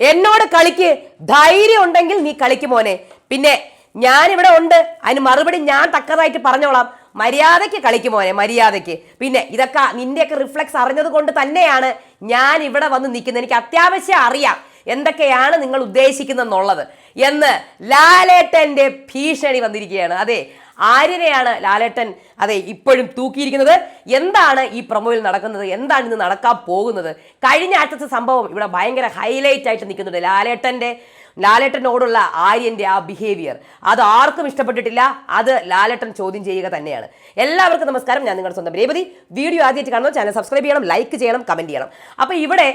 എന്നോട് കളിക്ക് ധൈര്യം ഉണ്ടെങ്കിൽ നീ കളിക്ക് മോനെ. പിന്നെ ഞാൻ ഇവിടെ ഉണ്ട് അതിന് മറുപടി ഞാൻ തക്കതായിട്ട് പറഞ്ഞോളാം. മര്യാദയ്ക്ക് കളിക്ക് മോനെ മര്യാദയ്ക്ക്. പിന്നെ ഇതൊക്കെ നിന്റെയൊക്കെ റിഫ്ലക്സ് അറിഞ്ഞത് കൊണ്ട് തന്നെയാണ് ഞാൻ ഇവിടെ വന്ന് നിൽക്കുന്നത്. എനിക്ക് അത്യാവശ്യം അറിയാം എന്തൊക്കെയാണ് നിങ്ങൾ ഉദ്ദേശിക്കുന്നെന്നുള്ളത് എന്ന് ലാലേട്ടന്റെ ഭീഷണി വന്നിരിക്കുകയാണ്. അതെ ആര്യനെയാണ് ലാലേട്ടൻ അതെ ഇപ്പോഴും തൂക്കിയിരിക്കുന്നത്. എന്താണ് ഈ പ്രമോയിൽ നടക്കുന്നത്? എന്താണ് ഇന്ന് നടക്കാൻ പോകുന്നത്? കഴിഞ്ഞ ആഴ്ചത്തെ സംഭവം ഇവിടെ ഭയങ്കര ഹൈലൈറ്റ് ആയിട്ട് നിൽക്കുന്നുണ്ട് ലാലേട്ടന്റെ ലാലേട്ടനോടുള്ള ആര്യന്റെ ആ ബിഹേവിയർ അത് ആർക്കും ഇഷ്ടപ്പെട്ടിട്ടില്ല അത് ലാലേട്ടൻ ചോദ്യം ചെയ്യുക തന്നെയാണ്. എല്ലാവർക്കും നമസ്കാരം. ഞാൻ നിങ്ങളുടെ സ്വന്തം രേപതി വീഡിയോ ആദ്യമായിട്ട് കാണുമ്പോൾ ചാനൽ സബ്സ്ക്രൈബ് ചെയ്യണം ലൈക്ക് ചെയ്യണം കമന്റ് ചെയ്യണം. അപ്പോൾ ഇവിടെ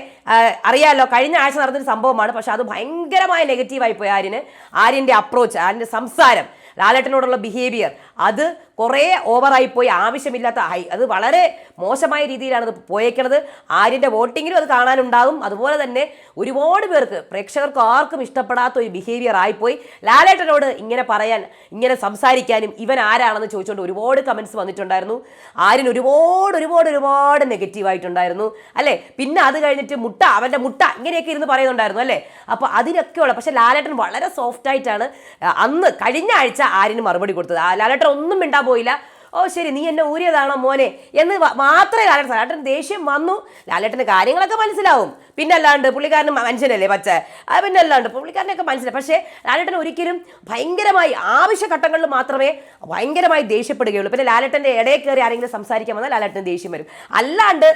അറിയാമല്ലോ കഴിഞ്ഞ ആഴ്ച നടന്നൊരു സംഭവമാണ്. പക്ഷെ അത് ഭയങ്കരമായ നെഗറ്റീവായി പോയി ആര്യന്. ആര്യന്റെ അപ്രോച്ച് ആര്യന്റെ സംസാരം. ലാലേട്ടനോടുള്ള ബിഹേവിയർ അത് കുറേ ഓവറായി പോയി. ആവശ്യമില്ലാത്ത ഹൈ. അത് വളരെ മോശമായ രീതിയിലാണ് അത് പോയേക്കണത്. ആര്യന്റെ വോട്ടിങ്ങിലും അത് കാണാനുണ്ടാകും. അതുപോലെ തന്നെ ഒരുപാട് പേർക്ക് പ്രേക്ഷകർക്ക് ആർക്കും ഇഷ്ടപ്പെടാത്ത ഒരു ബിഹേവിയർ ആയിപ്പോയി. ലാലേട്ടനോട് ഇങ്ങനെ പറയാൻ ഇങ്ങനെ സംസാരിക്കാനും ഇവൻ ആരാണെന്ന് ചോദിച്ചുകൊണ്ട് ഒരുപാട് കമൻസ് വന്നിട്ടുണ്ടായിരുന്നു. ആര്യൻ ഒരുപാട് ഒരുപാട് ഒരുപാട് നെഗറ്റീവായിട്ടുണ്ടായിരുന്നു അല്ലേ? പിന്നെ അത് കഴിഞ്ഞിട്ട് മുട്ട അവന്റെ മുട്ട ഇങ്ങനെയൊക്കെ ഇരുന്ന് പറയുന്നുണ്ടായിരുന്നു അല്ലേ? അപ്പോൾ അതിനൊക്കെയുള്ള പക്ഷേ ലാലേട്ടൻ വളരെ സോഫ്റ്റായിട്ടാണ് അന്ന് കഴിഞ്ഞ ആഴ്ച ആര്യന് മറുപടി കൊടുത്തത്. ലാലേട്ടൻ ഒന്നും മിണ്ടാൻ പോയില്ല. ഓ ശരി നീ എന്നെ ഊരിയതാണോ മോനെ? എന്ന് മാത്രമേ ലാലേട്ടൻ ലാലേട്ടൻ ദേഷ്യം വന്നു. ലാലേട്ടന്റെ കാര്യങ്ങളൊക്കെ മനസ്സിലാവും. പിന്നെ അല്ലാണ്ട് പുള്ളിക്കാരന് മനുഷ്യനല്ലേ പച്ച? അത് പിന്നെ അല്ലാണ്ട് പുള്ളിക്കാരനൊക്കെ മനസ്സിലാവും. പക്ഷേ ലാലേട്ടൻ ഒരിക്കലും ഭയങ്കരമായി ആവശ്യഘട്ടങ്ങളിൽ മാത്രമേ ഭയങ്കരമായി ദേഷ്യപ്പെടുകയുള്ളൂ. പിന്നെ ലാലേട്ടന്റെ ഇടയിൽ കയറി ആരെങ്കിലും സംസാരിക്കാൻ വന്നാൽ ലാലേട്ടൻ ദേഷ്യം വരും. അല്ലാണ്ട്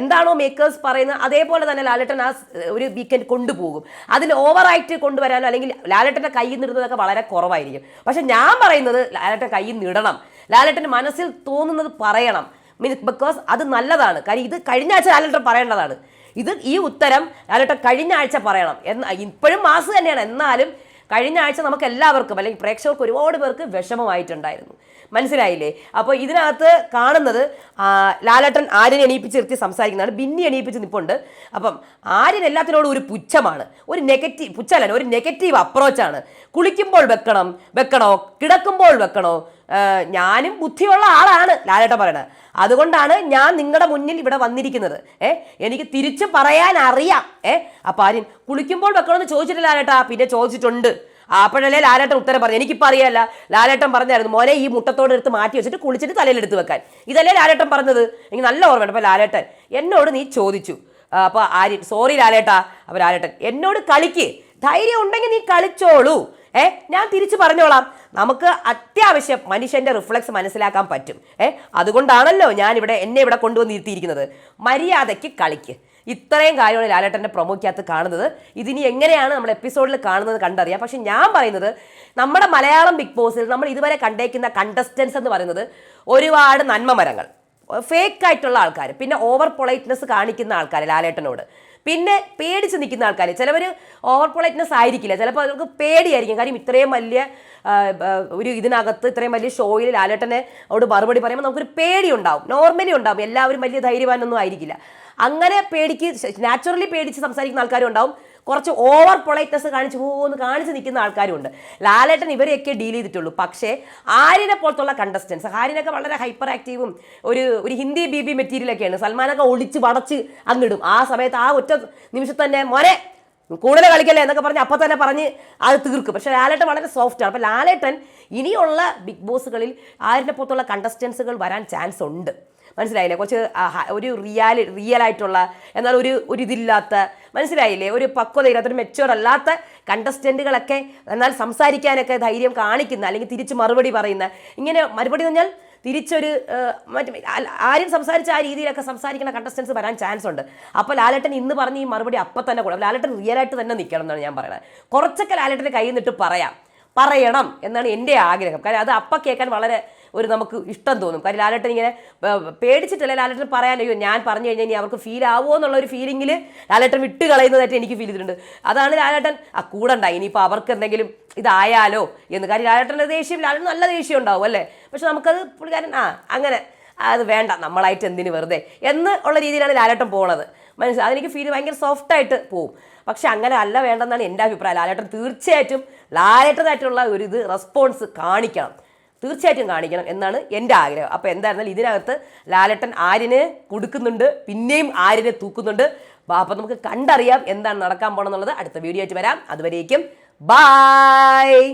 എന്താണോ മേക്കേഴ്സ് പറയുന്നത് അതേപോലെ തന്നെ ലാലേട്ടൻ ആ ഒരു വീക്കെൻഡ് കൊണ്ടുപോകും. അതിൽ ഓവറായിട്ട് കൊണ്ടുവരാനോ അല്ലെങ്കിൽ ലാലേട്ടന്റെ കയ്യിൽ നിന്നിടുന്നതൊക്കെ വളരെ കുറവായിരിക്കും. പക്ഷേ ഞാൻ പറയുന്നത് ലാലേട്ടൻ കയ്യിൽ നിടണം. ലാലേട്ടന്റെ മനസ്സിൽ തോന്നുന്നത് പറയണം. മീൻസ് ബിക്കോസ് അത് നല്ലതാണ്. കാര്യം ഇത് കഴിഞ്ഞ ആഴ്ച ലാലേട്ടൻ പറയേണ്ടതാണ്. ഇത് ഈ ഉത്തരം ലാലേട്ടൻ കഴിഞ്ഞ ആഴ്ച പറയണം. എന്ന ഇപ്പോഴും മാസ് തന്നെയാണ്. എന്നാലും കഴിഞ്ഞ ആഴ്ച നമുക്ക് എല്ലാവർക്കും അല്ലെങ്കിൽ പ്രേക്ഷകർക്ക് ഒരുപാട് പേർക്ക് വിഷമമായിട്ടുണ്ടായിരുന്നു. മനസ്സിലായില്ലേ? അപ്പോൾ ഇതിനകത്ത് കാണുന്നത് ലാലേട്ടൻ ആര്യനെ എണീപ്പിച്ച് നിർത്തി സംസാരിക്കുന്നതാണ്. ബിന്നി എണീപ്പിച്ച് നിൽപ്പുണ്ട് അപ്പം ആര്യൻ എല്ലാത്തിനോടും ഒരു പുച്ഛമാണ്. ഒരു നെഗറ്റീവ് പുച്ഛല്ല ഒരു നെഗറ്റീവ് അപ്രോച്ചാണ് കുളിക്കുമ്പോൾ വെക്കണം വെക്കണോ? കിടക്കുമ്പോൾ വെക്കണോ? ഞാനും ബുദ്ധിയുള്ള ആളാണ് ലാലേട്ടൻ പറയണത്. അതുകൊണ്ടാണ് ഞാൻ നിങ്ങളുടെ മുന്നിൽ ഇവിടെ വന്നിരിക്കുന്നത്. ഏ എനിക്ക് തിരിച്ചു പറയാൻ അറിയാം ഏ അപ്പം ആര്യൻ കുളിക്കുമ്പോൾ വെക്കണമെന്ന് ചോദിച്ചിട്ടില്ല ലാലേട്ടാ. പിന്നെ ചോദിച്ചിട്ടുണ്ട്. അപ്പോഴല്ലേ ലാലേട്ടൻ ഉത്തരം പറഞ്ഞു എനിക്കിപ്പോൾ അറിയാല്ല. ലാലേട്ടൻ പറഞ്ഞായിരുന്നു മോനെ ഈ മുട്ടത്തോട് എടുത്ത് മാറ്റി വെച്ചിട്ട് കുളിച്ചിട്ട് തലയിലെടുത്ത് വെക്കാൻ. ഇതല്ലേ ലാലേട്ടൻ പറഞ്ഞത്. എനിക്ക് നല്ല ഓർമ്മയുണ്ട് അപ്പോൾ ലാലേട്ടൻ എന്നോട് നീ ചോദിച്ചു. അപ്പോൾ ആര്യൻ സോറി ലാലേട്ടാ. അപ്പോൾ ലാലേട്ടൻ എന്നോട് കളിക്ക്. ധൈര്യം ഉണ്ടെങ്കിൽ നീ കളിച്ചോളൂ. ഏ ഞാൻ തിരിച്ചു പറഞ്ഞോളാം. നമുക്ക് അത്യാവശ്യം മനുഷ്യന്റെ റിഫ്ലക്സ് മനസ്സിലാക്കാൻ പറ്റും. ഏ അതുകൊണ്ടാണല്ലോ ഞാൻ ഇവിടെ എന്നെ ഇവിടെ കൊണ്ടുവന്ന് ഇരുത്തിയിരിക്കുന്നത്. മര്യാദയ്ക്ക് കളിക്ക്. ഇത്രയും കാര്യമാണ് ലാലേട്ടന്റെ പ്രൊമോയ്ക്കകത്ത് കാണുന്നത്. ഇതിനി എങ്ങനെയാണ് നമ്മൾ എപ്പിസോഡിൽ കാണുന്നത് കണ്ടറിയാം. പക്ഷെ ഞാൻ പറയുന്നത് നമ്മുടെ മലയാളം ബിഗ് ബോസിൽ നമ്മൾ ഇതുവരെ കണ്ടേക്കുന്ന കണ്ടസ്റ്റൻസ് എന്ന് പറയുന്നത് ഒരുപാട് നന്മ മരങ്ങൾ ഫേക്ക് ആയിട്ടുള്ള ആൾക്കാർ പിന്നെ ഓവർ പൊളൈറ്റ്നെസ് കാണിക്കുന്ന ആൾക്കാർ ലാലേട്ടനോട്. പിന്നെ പേടിച്ച് നിൽക്കുന്ന ആൾക്കാർ ചിലവർ ഓവർ പൊളൈറ്റ്നെസ് ആയിരിക്കില്ല. ചിലപ്പോൾ അവർക്ക് പേടിയായിരിക്കും. കാര്യം ഇത്രയും വലിയ ഒരു ഇതിനകത്ത് ഇത്രയും വലിയ ഷോയിൽ ലാലേട്ടനെ അവിടെ മറുപടി പറയുമ്പോൾ നമുക്കൊരു പേടി ഉണ്ടാവും. നോർമലി ഉണ്ടാവും. എല്ലാവരും വലിയ ധൈര്യവാനൊന്നും ആയിരിക്കില്ല. അങ്ങനെ പേടിക്ക് നാച്ചുറലി പേടിച്ച് സംസാരിക്കുന്ന ആൾക്കാരും ഉണ്ടാവും കുറച്ച് ഓവർ പൊളൈറ്റ്നസ് കാണിച്ച് പോകുമെന്ന് കാണിച്ച് നിൽക്കുന്ന ആൾക്കാരും ഉണ്ട് ലാലേട്ടൻ ഇവരെയൊക്കെ ഡീൽ ചെയ്തിട്ടുള്ളൂ. പക്ഷേ ആര്യനെ പോലത്തുള്ള കണ്ടസ്റ്റൻസ് ആര്യനൊക്കെ വളരെ ഹൈപ്പർ ആക്റ്റീവും ഒരു ഒരു ഹിന്ദി ബി ബി മെറ്റീരിയലൊക്കെയാണ് സൽമാനൊക്കെ ഒളിച്ച് വടച്ച് അങ്ങിടും. ആ സമയത്ത് ആ ഒറ്റ നിമിഷത്തിൽ തന്നെ മോനെ കൂടുതൽ കളിക്കല്ലേ? എന്നൊക്കെ പറഞ്ഞ് അപ്പം തന്നെ പറഞ്ഞ് അത് തീർക്കും. പക്ഷേ ലാലേട്ടൻ വളരെ സോഫ്റ്റ് ആണ്. അപ്പോൾ ലാലേട്ടൻ ഇനിയുള്ള ബിഗ് ബോസുകളിൽ ആരിനെ പുറത്തുള്ള കണ്ടസ്റ്റൻസുകൾ വരാൻ ചാൻസ് ഉണ്ട്. മനസ്സിലായില്ലേ? കുറച്ച് ഒരു റിയാലി റിയൽ ആയിട്ടുള്ള എന്നാൽ ഒരു ഒരു ഇതില്ലാത്ത മനസ്സിലായില്ലേ? ഒരു പക്വതയില്ലാത്ത ഒരു മെച്ചുവർ അല്ലാത്ത കണ്ടസ്റ്റന്റുകളൊക്കെ എന്നാൽ സംസാരിക്കാനൊക്കെ ധൈര്യം കാണിക്കുന്ന അല്ലെങ്കിൽ തിരിച്ച് മറുപടി പറയുന്ന ഇങ്ങനെ മറുപടി എന്ന് പറഞ്ഞാൽ തിരിച്ചൊരു മറ്റേ ആരും സംസാരിച്ച ആ രീതിയിലൊക്കെ സംസാരിക്കുന്ന കണ്ടസ്റ്റൻസ് വരാൻ ചാൻസ് ഉണ്ട്. അപ്പോൾ ലാലേട്ടൻ ഇന്ന് പറഞ്ഞ ഈ മറുപടി അപ്പം തന്നെ കൊടുക്കും. ലാലേട്ടൻ റിയൽ ആയിട്ട് തന്നെ നിൽക്കണം എന്നാണ് ഞാൻ പറയുന്നത് കുറച്ചൊക്കെ ലാലേട്ടന്റെ കയ്യിൽ നിന്നിട്ട് പറയാം. പറയണം എന്നാണ് എന്റെ ആഗ്രഹം. കാരണം അത് അപ്പം കേൾക്കാൻ വളരെ ഒരു നമുക്ക് ഇഷ്ടം തോന്നും. കാര്യം ലാലേട്ടൻ ഇങ്ങനെ പേടിച്ചിട്ടില്ല ലാലേട്ടൻ പറയാൻ അയ്യോ ഞാൻ പറഞ്ഞു കഴിഞ്ഞാൽ ഇനി അവർക്ക് ഫീൽ ആവുമോ എന്നുള്ള ഒരു ഫീലിങ്ങിൽ ലാലേട്ടൻ വിട്ട് കളയുന്നതായിട്ട് എനിക്ക് ഫീൽ ചെയ്തിട്ടുണ്ട്. അതാണ് ലാലേട്ടൻ ആ കൂടണ്ട ഇനിയിപ്പോൾ അവർക്ക് എന്തെങ്കിലും ഇതായാലോ? എന്ന്. കാര്യം ലാലേട്ടന്റെ ദേഷ്യം ലാലേട്ടൻ നല്ല ദേഷ്യം ഉണ്ടാവും അല്ലേ? പക്ഷെ നമുക്കത് പുള്ളിക്കാരൻ ആ അങ്ങനെ അത് വേണ്ട നമ്മളായിട്ട് എന്തിന് വെറുതെ? എന്ന് ഉള്ള രീതിയിലാണ് ലാലേട്ടൻ പോണത്. മനസ്സിലായി അതെനിക്ക് ഫീൽ ഭയങ്കര സോഫ്റ്റായിട്ട് പോവും. പക്ഷെ അങ്ങനെ അല്ല വേണ്ടെന്നാണ് എന്റെ അഭിപ്രായം. ലാലേട്ടൻ തീർച്ചയായിട്ടും ലാലേട്ടനായിട്ടുള്ള ഒരു ഇത് റെസ്പോൺസ് കാണിക്കണം. തീർച്ചയായിട്ടും കാണിക്കണം എന്നാണ് എന്റെ ആഗ്രഹം. അപ്പോൾ എന്തായിരുന്നാലും ഇതിനകത്ത് ലാലട്ടൻ ആര്യനെ കൊടുക്കുന്നുണ്ട് പിന്നെയും ആര്യനെ തൂക്കുന്നുണ്ട്. അപ്പോൾ അപ്പം നമുക്ക് കണ്ടറിയാം എന്താണ് നടക്കാൻ പോകണമെന്നുള്ളത് അടുത്ത വീഡിയോ ആയിട്ട് വരാം. അതുവരേക്കും ബായ്